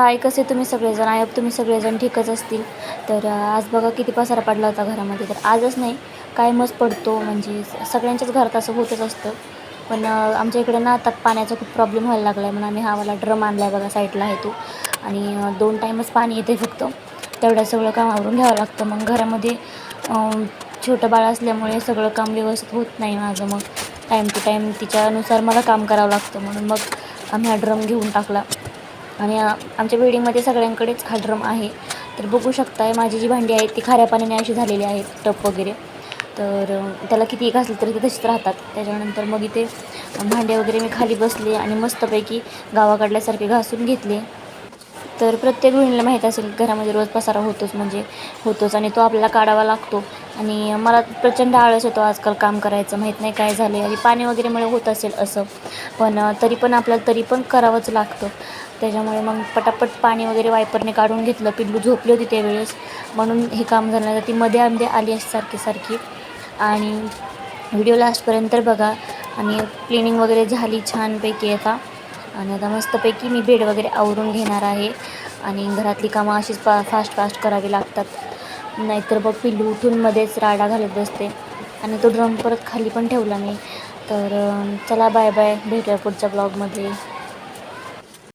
हाय कसे तुम्ही सगळेजण? आय होप तुम्ही सगळेजण ठीकच असतील. तर आज बघा किती पसारा पडला होता घरामध्ये. तर आजच नाही कायमच पडतो. म्हणजे सगळ्यांच्याच घरात असं होतच असतं. पण आमच्या इकडे ना आता पाण्याचा खूप प्रॉब्लेम व्हायला लागला आहे म्हणून आम्ही हा वाला ड्रम आणला आहे बघा साईडला आहे तो. आणि दोन टाईमच पाणी येते फक्त. तेवढं सगळं काम आवरून घ्यावं लागतं. मग घरामध्ये छोटं बाळ असल्यामुळे सगळं काम व्यवस्थित होत नाही माझं. मग टाईम टू टाईम तिच्यानुसार मला काम करावं लागतं. म्हणून मग आम्ही हा ड्रम घेऊन टाकला. आणि आमच्या बिल्डिंगमध्ये सगळ्यांकडेच हा ड्रम आहे. तर बघू शकताय माझी जी भांडी आहेत ती खाऱ्या पाण्याने अशी झालेली आहेत टप वगैरे. तर त्याला कितीही घासलं तरी ते तशीच राहतात. त्याच्यानंतर मग इथे भांडे वगैरे मी खाली बसले आणि मस्तपैकी गावाकडल्यासारखे घासून घेतले. तर प्रत्येक गृहिणीला माहीत असेल घरामध्ये रोज पसारा होतोच म्हणजे होतोच आणि तो आपल्याला काढावा लागतो. आणि मला प्रचंड आळस येतो आजकाल काम करायचं माहीत नाही काय झाले आणि पाणी वगैरेमुळे होत असेल असं. पण तरी पण आपल्याला तरी पण करावंच लागतं. त्याच्यामुळे मग पटापट पाणी वगैरे वायपरने काढून घेतलं. पिल्लू झोपली होती त्यावेळेस. म्हणून हे काम झालं तर ती मध्ये आंबे आली अशी सारखी सारखी. आणि व्हिडिओ लास्टपर्यंत बघा. आणि क्लिनिंग वगैरे झाली छानपैकी आता. आणि आता मस्तपैकी मी बेड वगैरे आवरून घेणार आहे. आणि घरातली कामं अशीच पा फास्ट फास्ट करावी लागतात. नाहीतर बघ पिल्लू उठून मध्येच राडा घालत बसते. आणि तो ड्रम परत खाली पण ठेवला मी तर चला बाय बाय भेटूया पुढच्या ब्लॉगमध्ये.